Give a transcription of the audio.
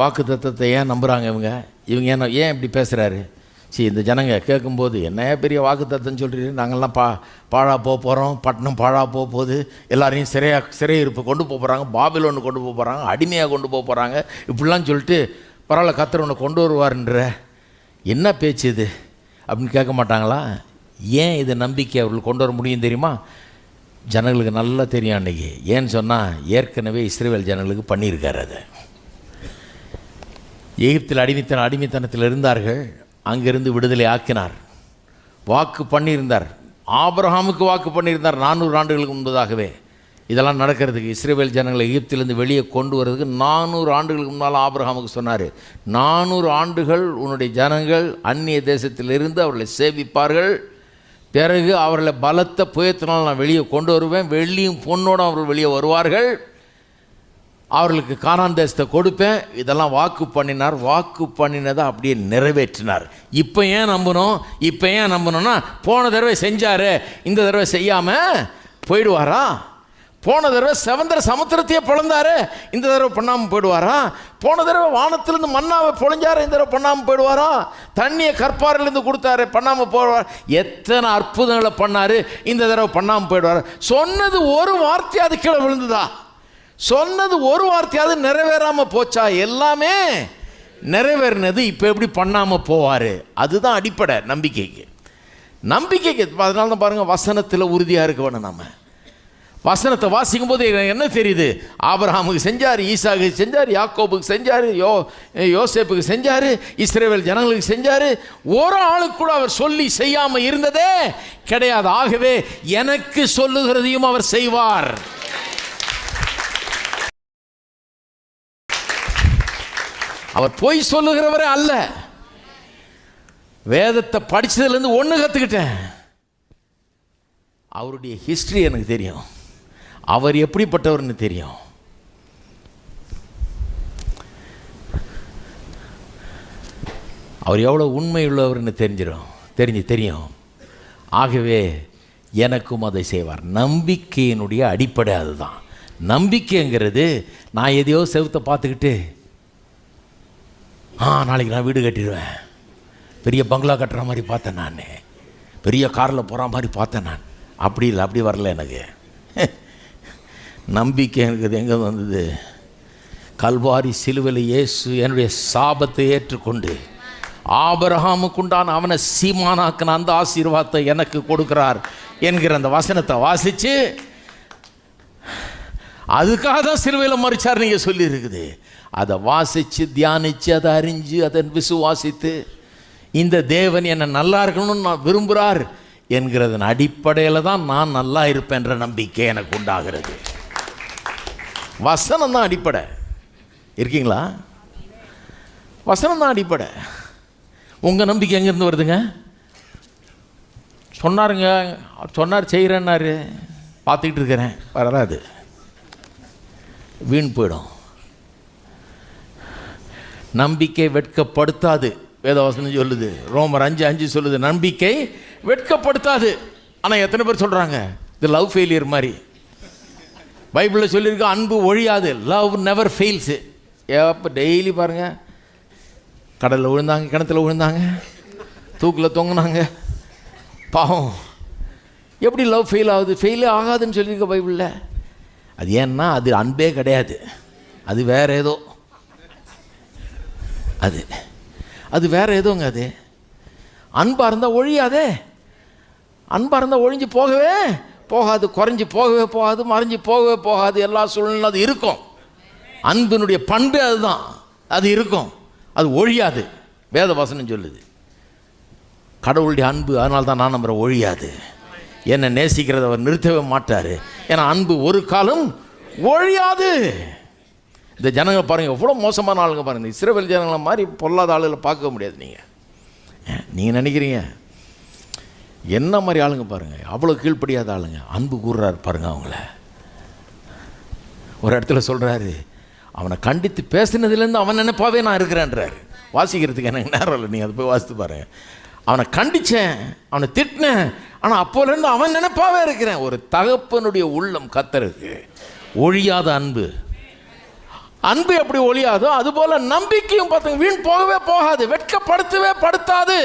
வாக்கு தத்துவத்தை ஏன் நம்புகிறாங்க இவங்க? இவங்க என்ன ஏன் இப்படி பேசுகிறாரு சரி இந்த ஜனங்க கேட்கும்போது என்ன பெரிய வாக்கு தத்துவம் சொல்கிறீங்க நாங்கள்லாம் பா பாழாக போக போகிறோம் பட்டணம் பாழாக போக போகுது எல்லாரையும் சிறையா சிறையிருப்பு கொண்டு போக போகிறாங்க பாபிலோன்னு கொண்டு போக போகிறாங்க அடிமையாக கொண்டு போக போகிறாங்க இப்படிலாம் சொல்லிட்டு பரவாயில்ல கத்தர் உன்னை கொண்டு வருவாருன்ற. என்ன பேச்சு இது? அப்படின்னு கேட்க மாட்டாங்களா? ஏன் இது நம்பிக்கை அவர்கள் கொண்டு வர முடியும் தெரியுமா? ஜனங்களுக்கு நல்லா தெரியும் அன்றைக்கி ஏன்னு சொன்னால் ஏற்கனவே இஸ்ரேல் ஜனங்களுக்கு பண்ணியிருக்காரு அதை. எகிப்தில் அடிமைத்தன அடிமைத்தனத்தில் இருந்தார்கள். அங்கிருந்து விடுதலை ஆக்கினார். வாக்கு பண்ணியிருந்தார். ஆபிரஹாமுக்கு வாக்கு பண்ணியிருந்தார். நானூறு ஆண்டுகளுக்கு முன்பதாகவே. இதெல்லாம் நடக்கிறதுக்கு இஸ்ரேல் ஜனங்களை எகிப்திலிருந்து வெளியே கொண்டு வரதுக்கு நானூறு ஆண்டுகளுக்கு முன்னால் ஆபிரஹாமுக்கு சொன்னார். நானூறு ஆண்டுகள் உன்னுடைய ஜனங்கள் அந்நிய தேசத்திலிருந்து அவர்களை சேவிப்பார்கள். பிறகு அவர்களை பலத்த புயத்தினால் நான் வெளியே கொண்டு வருவேன். வெள்ளியும் பொண்ணோடு அவர்கள் வெளியே வருவார்கள். அவர்களுக்கு கானான் தேசத்தை கொடுப்பேன் இதெல்லாம் வாக்கு பண்ணினார். வாக்கு பண்ணினதை அப்படியே நிறைவேற்றினார். இப்போ ஏன் நம்பணும் இப்போ ஏன் நம்பணும்னா போன தடவை செஞ்சார். இந்த தடவை செய்யாமல் போயிடுவாரா? போன தடவை செவந்திர சமுத்திரத்தையே பிழந்தார் இந்த தடவை பண்ணாமல் போயிடுவாரா? போன தடவை வானத்திலிருந்து மண்ணாவை பொழிஞ்சாரு. இந்த தடவை பண்ணாமல் போயிடுவாரா? தண்ணியை கற்பாரிலேருந்து கொடுத்தாரு. பண்ணாமல் போயிடுவார் எத்தனை அற்புதங்களை பண்ணார். இந்த தடவை பண்ணாமல் போயிடுவார். சொன்னது ஒரு வார்த்தையாவது கீழே விழுந்துதா? சொன்னது ஒரு வார்த்தையாவது நிறைவேறாமல் போச்சா? எல்லாமே நிறைவேறினது இப்போ எப்படி பண்ணாமல் போவார்? அதுதான் அடிப்படை நம்பிக்கைக்கு. நம்பிக்கைக்கு அதனால தான் பாருங்கள் வசனத்தில் உறுதியாக இருக்க வேணும் நம்ம வசனத்தை வாசிக்கும் போது எனக்கு என்ன தெரியுது? ஆபரஹாமுக்கு செஞ்சார் ஈசாக்கு செஞ்சார் யாக்கோபுக்கு செஞ்சார் யோ யோசேப்புக்கு செஞ்சார் இஸ்ரேவேல் ஜனங்களுக்கு செஞ்சார். ஒரு ஆளுக்கு கூட அவர் சொல்லி செய்யாமல் இருந்ததே கிடையாது. ஆகவே எனக்கு சொல்லுகிறதையும் அவர் செய்வார். அவர் பொய் சொல்லுகிறவரே அல்ல. வேதத்தை படித்ததுலேருந்து ஒன்று கற்றுக்கிட்டேன் அவருடைய ஹிஸ்ட்ரி எனக்கு தெரியும். அவர் எப்படிப்பட்டவர்னு தெரியும். அவர் எவ்வளோ உண்மை உள்ளவர்னு தெரிஞ்சிடும் தெரிஞ்சு தெரியும். ஆகவே எனக்கும் அதை செய்வார். நம்பிக்கையினுடைய அடிப்படை அதுதான். நம்பிக்கைங்கிறது நான் எதையோ செவத்தை பார்த்துக்கிட்டு ஆ நாளைக்கு நான் வீடு கட்டிடுவேன். பெரிய பங்களா கட்டுற மாதிரி பார்த்தேன் நான். பெரிய காரில் போகிற மாதிரி பார்த்தேன் நான். அப்படி இல்லை அப்படி வரல எனக்கு. நம்பிக்கை எனக்கு எங்கே வந்தது? கல்வாரி சிலுவில் இயேசு என்னுடைய சாபத்தை ஏற்றுக்கொண்டு ஆபரகாமுக்குண்டான அவனை சீமானாக்கின அந்த ஆசீர்வாதத்தை எனக்கு கொடுக்கிறார் என்கிற அந்த வசனத்தை வாசித்து அதுக்காக தான் சிலுவையில் மறிச்சார் நீங்கள் சொல்லியிருக்குது. அதை வாசித்து தியானித்து அதை அறிஞ்சு அதை விசுவாசித்து இந்த தேவன் என்னை நல்லா இருக்கணும்னு நான் விரும்புகிறார் என்கிறதன் அடிப்படையில் தான் நான் நல்லா இருப்பேன்ற நம்பிக்கை எனக்கு உண்டாகிறது. வசனம் தான் அடிப்படை. இருக்கீங்களா? வசனம் தான் அடிப்படை. உங்கள் நம்பிக்கை எங்கேருந்து வருதுங்க? சொன்னாருங்க சொன்னார் செய்கிறேன்னாரு பார்த்துக்கிட்டு இருக்கிறேன். வராது. வீண் போயிடும். நம்பிக்கை வெட்கப்படுத்தாது. வேதவசனம் சொல்லுது. ரோமர் அஞ்சு அஞ்சு சொல்லுது. நம்பிக்கை வெட்கப்படுத்தாது. ஆனால் எத்தனை பேர் சொல்கிறாங்க இது லவ் ஃபெயிலியர் மாதிரி. பைபிளில் சொல்லியிருக்கோம் அன்பு ஒழியாது. லவ் நெவர் ஃபெயில்ஸு எப்போ டெய்லி பாருங்கள் கடலில் விழுந்தாங்க கிணத்துல விழுந்தாங்க. தூக்கில் தொங்கினாங்க. பாவம். எப்படி லவ் ஃபெயில் ஆகுது? ஃபெயிலே ஆகாதுன்னு சொல்லியிருக்க பைபிளில். அது ஏன்னா அது அன்பே கிடையாது. அது வேற ஏதோ. அது. அது வேற எதுவுங்க அது. அன்பாக இருந்தால் ஒழியாதே. அன்பாக இருந்தால் ஒழிஞ்சு போகவே போகாது. குறைஞ்சி போகவே போகாது. மறைஞ்சு போகவே போகாது. எல்லா சூழ்நிலும் அது இருக்கும். அன்பினுடைய பண்பே அதுதான். அது இருக்கும். அது ஒழியாது. வேத வசனம் சொல்லுது. கடவுளுடைய அன்பு அதனால தான் நான் நம்புற ஒழியாது. என்னை நேசிக்கிறத அவர் நிறுத்தவே மாட்டார். ஏன்னா அன்பு ஒரு காலம் ஒழியாது. இந்த ஜனங்களை பாருங்கள் எவ்வளோ மோசமான ஆளுங்க பாருங்கள் இந்த இஸ்ரேல் ஜனங்களை மாதிரி பொல்லாத ஆளுகளை பார்க்க முடியாது நீங்கள் நீங்கள் நினைக்கிறீங்க? என்ன மாதிரி ஆளுங்க பாருங்கள் அவ்வளோ கீழ்ப்படியாத ஆளுங்க. அன்பு கூறுறாரு பாருங்கள் அவங்கள. ஒரு இடத்துல சொல்கிறாரு அவனை கண்டித்து பேசினதுலேருந்து அவன் நினைப்பாவே நான் இருக்கிறேன்றாரு. வாசிக்கிறதுக்கு எனக்கு நேரம் இல்லை நீங்கள் அதை போய் வாசித்து பாருங்கள் அவனை கண்டித்தேன் அவனை திட்டினேன் ஆனால் அப்போலேருந்து அவன் நினைப்பாவே இருக்கிறேன். ஒரு தகப்பனுடைய உள்ளம் கத்தருக்கு ஒழியாத அன்பு. அன்பு எப்படி ஒழியாதோ அதுபோல நம்பிக்கையும் பார்த்துங்க வீண் போகவே போகாது வெட்கப்படுத்தவே படுத்தாது.